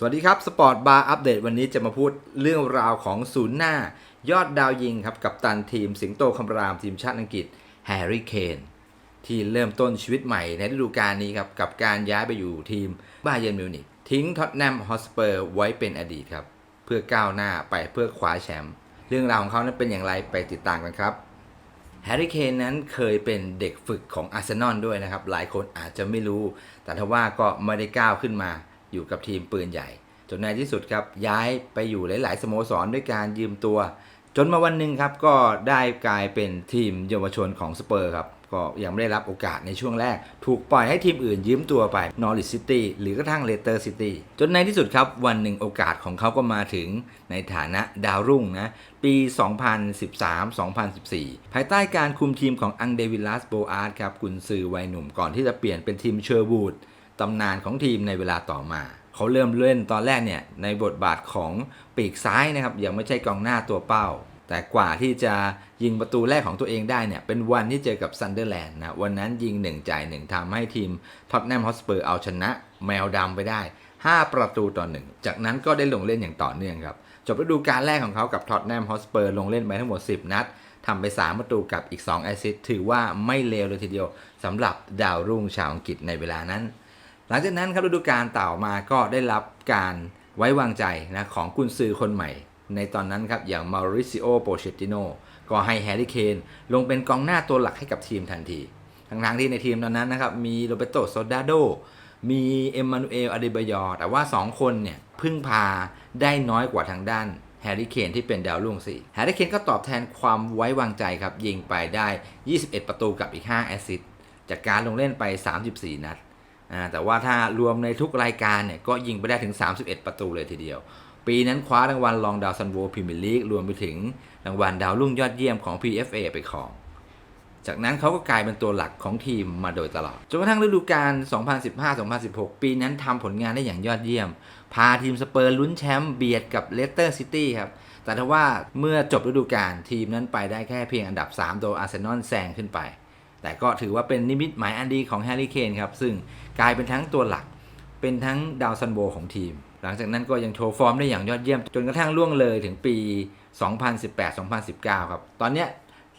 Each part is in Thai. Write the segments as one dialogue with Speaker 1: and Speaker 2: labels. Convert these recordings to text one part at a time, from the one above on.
Speaker 1: สวัสดีครับ สปอร์ตบาร์อัปเดตวันนี้จะมาพูดเรื่องราวของศูนย์หน้ายอดดาวยิงครับ กับตันทีมสิงโตคำรามทีมชาติอังกฤษแฮร์รี่เคนที่เริ่มต้นชีวิตใหม่ในฤดูกาลนี้ครับ กับการย้ายไปอยู่ทีมบาเยนมิวนิกทิ้งท็อตแนมฮอสเปอร์ไว้เป็นอดีตครับ เพื่อก้าวหน้าไปเพื่อคว้าแชมป์เรื่องราวของเขานั้นเป็นอย่างไรไปติดตามกันครับแฮร์รี่เคนนั้นเคยเป็นเด็กฝึกของอาร์เซนอลด้วยนะครับ หลายคนอาจจะไม่รู้ แต่ทว่าก็ไม่ได้ก้าวขึ้นมา อยู่กับทีมปืนใหญ่ จนในที่สุดครับย้ายไปอยู่หลาย ๆ สโมสรด้วยการยืมตัว จนมาวันหนึ่งครับก็ได้กลายเป็นทีมเยาวชนของสเปอร์ครับก็ยังไม่ได้รับโอกาสในช่วงแรก ถูกปล่อยให้ทีมอื่นยืมตัวไปนอริ h ซิตี้หรือกระทั่งเลสเตอร์ซิตี้จนในที่สุดครับ วันหนึ่งโอกาสของเขาก็มาถึงในฐานะดาวรุ่งนะ ปี 2013-2014 ภายใต้การคุมทีมของอังเดวิลัสโบอาร์ตครับกุนซือวัยหนุ่มก่อนที่จะเปลี่ยนเป็นทีมเชอร์บูด ตำนานของทีมในเวลาต่อมา เขาเริ่มเล่นตอนแรกเนี่ยในบทบาทของปีกซ้ายนะครับยังไม่ใช่กองหน้าตัวเป้า แต่กว่าที่จะยิงประตูแรกของตัวเองได้เนี่ยเป็นวันที่เจอกับซันเดอร์แลนด์นะวันนั้นยิง1จ่าย1ทำให้ทีมท็อตแนมฮอสเปอร์เอาชนะแมวดำไปได้ 5 ประตูต่อ1จากนั้นก็ได้ลงเล่นอย่างต่อเนื่องครับจบฤดูกาลแรกของเขากับท็อตแนมฮอสเปอร์ลงเล่นไปทั้งหมด 10 นัดทำไป 3 ประตูกับอีก 2 แอซิสถือว่าไม่เลวเลยทีเดียวสำหรับดาวรุ่งชาวอังกฤษในเวลานั้น หลังจากนั้นครับฤดูกาลต่อมาก็ได้รับการไว้วางใจนะของกุนซือคนใหม่ ในตอนนั้นครับอย่างมาริซิโอโปเชติโนก็ให้แฮร์รี่เคนลงเป็นกองหน้าตัวหลักให้กับทีมทันทีทั้งๆที่ในทีมตอนนั้นนะครับมีโรเบโตโซดาโดมีเอ็มมานูเอลอาเดบยอแต่ว่า 2 คนเนี่ยพึ่งพาได้น้อยกว่าทางด้านแฮร์รี่เคนที่เป็นดาวรุ่งสี่แฮร์รี่เคนก็ตอบแทนความไว้วางใจครับยิงไปได้ 21 ประตูกับอีก 5 แอสซิสต์จากการลงเล่นไป 34 นัดอ่า แต่ว่าถ้ารวมในทุกรายการเนี่ยก็ยิงไปได้ถึง 31 ประตูเลยทีเดียว ปีนั้นคว้ารางวัลรองดาวซันโวพรีเมียร์ลีกรวมไปถึงรางวัลดาวรุ่งยอดเยี่ยมของ PFA ไปครองจากนั้นเขาก็กลายเป็นตัวหลักของทีมมาโดยตลอด จนกระทั่งฤดูกาล 2015-2016 ปีนั้นทำผลงานได้อย่างยอดเยี่ยม พาทีมสเปอร์ลุ้นแชมป์เบียดกับเลสเตอร์ซิตี้ครับ แต่ทว่าเมื่อจบฤดูกาลทีมนั้นไปได้แค่เพียงอันดับ 3 โดยอาร์เซนอลแซงขึ้นไป แต่ก็ถือว่าเป็นนิมิตหมายอันดีของแฮร์รี่เคนครับ ซึ่ง กลายเป็นทั้งตัวหลัก เป็นทั้งดาวซันโบของทีม หลังจากนั้นก็ยังโชว์ฟอร์มได้อย่างยอดเยี่ยม จนกระทั่งล่วงเลยถึงปี 2018-2019 ครับ ตอนนี้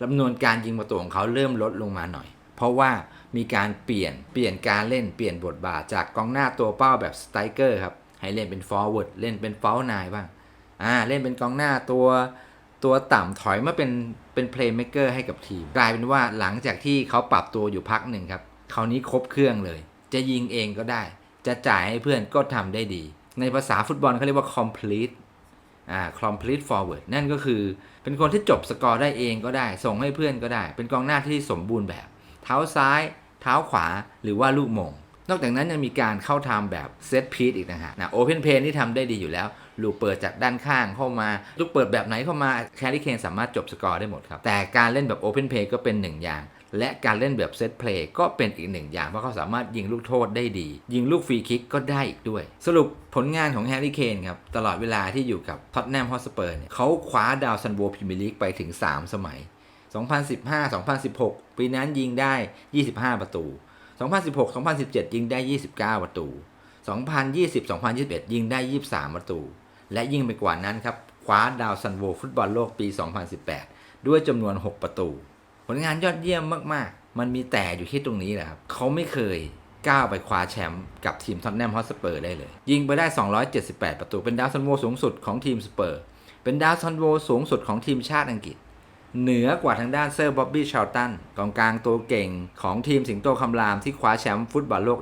Speaker 1: จำนวนการยิงประตูของเขาเริ่มลดลงมาหน่อย เพราะว่ามีการเปลี่ยนเปลี่ยนการเล่นเปลี่ยนบทบาทจากกองหน้าตัวเป้าแบบสไตรเกอร์ครับให้เล่นเป็นฟอร์เวิร์ดเล่นเป็นฟอลนายบ้างอ่าเล่นเป็นกองหน้าตัวตัวต่ำถอยมาเป็นเป็นเพลย์เม k เกอร์ให้กับทีม กลายเป็นว่าหลังจากที่เขาปรับตัวอยู่พักหนึ่งครับ คราวนี้ครบเครื่องเลย จะยิงเองก็ได้ จะจ่ายให้เพื่อนก็ทำได้ดี ในภาษาฟุตบอลเขาเรียกว่า complete อ่า complete forward นั่นก็คือเป็นคนที่จบสกอร์ได้เองก็ได้ ส่งให้เพื่อนก็ได้ เป็นกองหน้าที่สมบูรณ์แบบ เท้าซ้าย เท้าขวาหรือว่าลูกมงนอกจากนั้นยังมีการเข้าทำแบบเซตพีซอีกนะฮะนะโอเพนเพนที่ทำได้ดีอยู่แล้ว ลูกเปิดจากด้านข้างเข้ามา ลูกเปิดแบบไหนเข้ามาแคริเคนสามารถจบสกอร์ได้หมดครับ แต่การเล่นแบบโอเพนเพย์ก็เป็นหนึ่งอย่าง และการเล่นแบบเซตเพลย์ก็เป็นอีกหนึ่งอย่าง เพราะเขาสามารถยิงลูกโทษได้ดี ยิงลูกฟรีคิกก็ได้อีกด้วย สรุปผลงานของแฮร์รี่เคนครับ ตลอดเวลาที่อยู่กับท็อตแนมฮอสเปอร์เนี่ยเขาคว้าดาวซันโวพรีเมียร์ลีกไปถึง 3 สมัย 2015-2016 ปีนั้นยิงได้ 25 ประตู 2016-2017 ยิงได้ 29 ประตู 2020-2021 ยิงได้ 23 ประตู และยิ่งไปกว่านั้นครับคว้าดาวซันโวฟุตบอลโลกปี 2018 ด้วยจำนวน 6 ประตู ผลงานยอดเยี่ยมมากๆ มันมีแต่อยู่ที่ตรงนี้แหละครับ เขาไม่เคยก้าวไปคว้าแชมป์กับทีมท็อตแนมฮอตสเปอร์ได้เลย ยิงไปได้ 278 ประตู เป็นดาวซันโวสูงสุดของทีมสเปอร์ เป็นดาวซันโวสูงสุดของทีมชาติอังกฤษ เหนือกว่าทางด้านเซอร์บ๊อบบี้ชาลตันกองกลางตัวเก่งของทีมสิงโตคำรามที่คว้าแชมป์ฟุตบอลโลก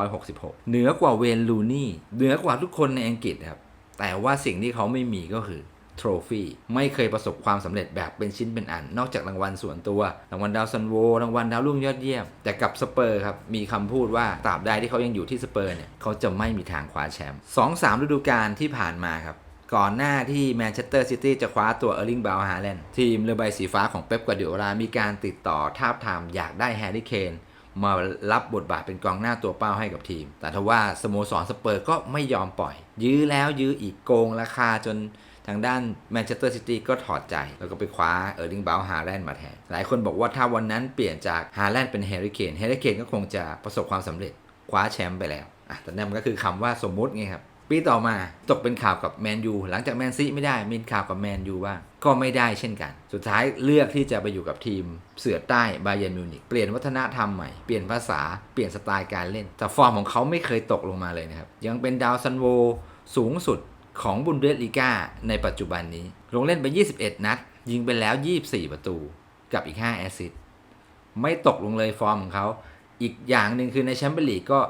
Speaker 1: 1966 เหนือกว่าเวนลูนี่ เหนือกว่าทุกคนในอังกฤษครับ แต่ว่าสิ่งที่เขาไม่มีก็คือ โทรฟี่ไม่เคยประสบความสำเร็จแบบเป็นชิ้นเป็นอัน นอกจากรางวัลส่วนตัว รางวัลดาวซันโวรางวัลดาวรุ่งยอดเยี่ยม แต่กับสเปอร์ครับ มีคำพูดว่าตราบใดที่เขายังอยู่ที่สเปอร์เนี่ยเขาจะไม่มีทางคว้าแชมป์สองสามฤดูกาลที่ผ่านมาครับก่อนหน้าที่แมนเชสเตอร์ซิตี้จะคว้าตัวเออร์ลิงบาวฮาแลนด์ทีมเรือใบสีฟ้าของเป๊ปกวาร์ดิโอลามีการติดต่อทาบทามอยากได้แฮร์รี่เคนมารับบทบาทเป็นกองหน้าตัวเป้าให้กับทีม แต่ทว่าสโมสรสเปอร์ก็ไม่ยอมปล่อย ยื้อแล้วยื้ออีกโกงราคาจน ทางด้านแมนเชสเตอร์ซิตี้ก็ถอดใจ แล้วก็ไปคว้าเออร์ลิงบาวฮาแลนด์มาแทน หลายคนบอกว่าถ้าวันนั้นเปลี่ยนจากฮาแลนด์เป็นแฮร์รี่เคนแฮร์รี่เคนก็คงจะประสบความสำเร็จคว้าแชมป์ไปแล้วอะแต่นั่นมันก็คือคำว่าสมมุติไงครับปีต่อมาตกเป็นข่าวกับแมนยูหลังจากแมนซีไม่ได้มีข่าวกับแมนยูว่างก็ไม่ได้เช่นกัน สุดท้ายเลือกที่จะไปอยู่กับทีมเสือใต้บาเยร์นมิวนิกเปลี่ยนวัฒนธรรมใหม่ เปลี่ยนภาษาเปลี่ยนสไตล์การเล่น แต่ฟอร์มของเขาไม่เคยตกลงมาเลยนะครับ ยังเป็นดาวซันโวสูงสุด ของบุนเดสลีกาในปัจจุบันนี้ ลงเล่นไป 21 นัด ยิงไปแล้ว 24 ประตูกับอีก 5 แอสซิสต์ไม่ตกลงเลยฟอร์มของเขา อีกอย่างหนึ่งคือในแชมเปี้ยนลีกก็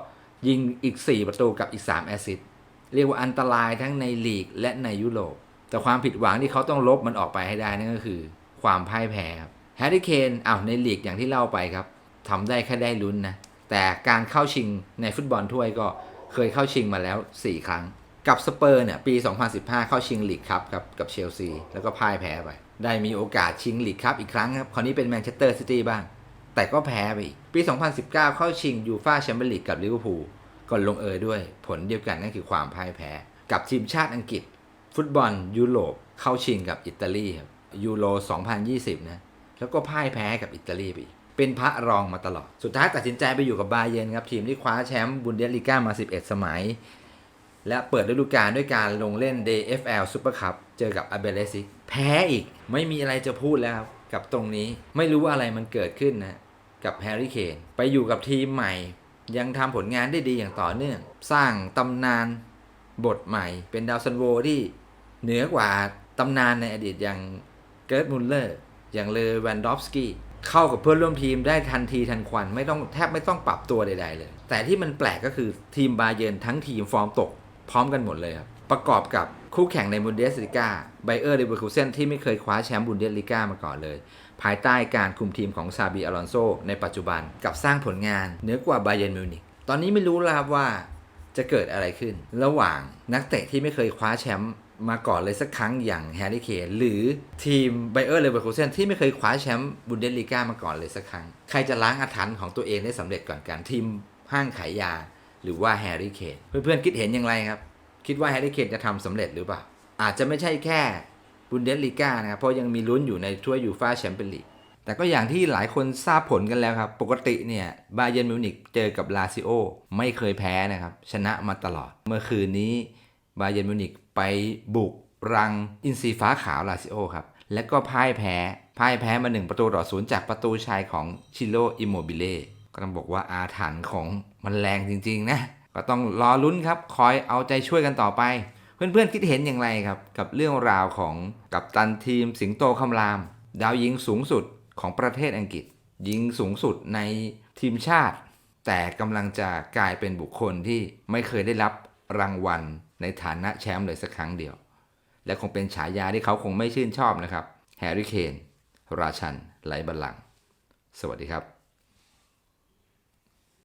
Speaker 1: ยิงอีก 4 ประตูกับอีก 3 แอสซิสต์เรียกว่าอันตรายทั้งในลีกและในยุโรป แต่ความผิดหวังที่เขาต้องลบมันออกไปให้ได้นั่นก็คือ ความพ่ายแพ้ครับแฮร์รี่เคนอ้าวในลีกอย่างที่เล่าไปครับทำได้แค่ได้ลุ้นนะแต่การเข้าชิงในฟุตบอลถ้วยก็เคยเข้าชิงมาแล้ว 4 ครั้ง กับสเปอร์เนี่ยปี 2015 เข้าชิงลีกครับกับกับเชลซี แล้วก็พ่ายแพ้ไป ได้มีโอกาสชิงลีกครับอีกครั้งครับ คราวนี้เป็นแมนเชสเตอร์ซิตี้บ้าง แต่ก็แพ้ไปอีก ปี 2019 เข้าชิงยูฟ่าแชมเปี้ยนลีกกับลิเวอร์พูลก่อนลงเอยด้วยผลเดียวกันนั่นคือความพ่ายแพ้ กับทีมชาติอังกฤษ ฟุตบอลยุโรปเข้าชิงกับอิตาลีครับยูโร 2020 นะแล้วก็พ่ายแพ้กับอิตาลีไปอีกเป็นพระรองมาตลอด สุดท้ายตัดสินใจไปอยู่กับบาเยร์นครับทีมที่คว้าแชมป์บุนเดสลีกามา 11 สมัย และเปิดฤดูกาลด้วยการลงเล่น DFL Super Cup เจอกับอาเบเลซิกแพ้อีกไม่มีอะไรจะพูดแล้วกับตรงนี้ไม่รู้ว่าอะไรมันเกิดขึ้นนะกับแฮร์รี่เคนไปอยู่กับทีมใหม่ ยังทำผลงานได้ดีอย่างต่อเนื่อง สร้างตำนานบทใหม่ เป็นดาวซันโวที่เหนือกว่าตำนานในอดีตอย่างเกิร์ตมุลเลอร์อย่างเลอแวนดอฟสกี้เข้ากับเพื่อนร่วมทีมได้ทันทีทันควันไม่ต้องแทบไม่ต้องปรับตัวใด ๆ เลย แต่ที่มันแปลกก็คือทีมบาเยินทั้งทีมฟอร์มตก พร้อมกันหมดเลยครับ ประกอบกับคู่แข่งในบุนเดสลิก้าไบเออร์เลเวอร์คูเซนที่ไม่เคยคว้าแชมป์บุนเดสลิก้ามาก่อนเลย ภายใต้การคุมทีมของซาบีอลอนโซในปัจจุบันกับสร้างผลงานเหนือกว่าไบเยนมิวนิกตอนนี้ไม่รู้แล้วครับว่าจะเกิดอะไรขึ้น ระหว่างนักเตะที่ไม่เคยคว้าแชมป์มาก่อนเลยสักครั้งอย่างแฮร์รี่เคนหรือทีมไบเออร์เลเวอร์คูเซนที่ไม่เคยคว้าแชมป์บุนเดสลิก้ามาก่อนเลยสักครั้ง ใครจะล้างอาถรรพ์ของตัวเองได้สำเร็จก่อนกันทีมห้างขายยา หรือว่าแฮร์รี่เคนเพื่อนๆคิดเห็นอย่างไรครับ คิดว่าแฮร์รี่เคนจะทำสำเร็จหรือเปล่า อาจจะไม่ใช่แค่บุนเดสลีกานะครับเพราะยังมีลุ้นอยู่ในถ้วยยูฟ่าแชมเปี้ยนลีกแต่ก็อย่างที่หลายคนทราบผลกันแล้วครับ ปกติเนี่ยบาเยร์นมิวนิกเจอกับลาซิโอไม่เคยแพ้นะครับ ชนะมาตลอด เมื่อคืนนี้บาเยร์นมิวนิกไปบุกรังอินซีฟ้าขาวลาซิโอครับ และก็พ่ายแพ้ พ่ายแพ้มา 1 ประตูต่อศูนย์จากประตูชัยของชิโรอิโมบิเล่ ก็ต้องบอกว่าอาถรรพ์ของมันแรงจริงๆนะ ก็ต้องรอลุ้นครับ คอยเอาใจช่วยกันต่อไป เพื่อนๆคิดเห็นอย่างไรครับ กับเรื่องราวของกัปตันทีมสิงโตคำราม ดาวยิงสูงสุดของประเทศอังกฤษ ยิงสูงสุดในทีมชาติ แต่กำลังจะกลายเป็นบุคคลที่ไม่เคยได้รับรางวัลในฐานะแชมป์เลยสักครั้งเดียว และคงเป็นฉายาที่เขาคงไม่ชื่นชอบนะครับแฮร์รี่เคนราชันไหลบัลลังสวัสดีครับ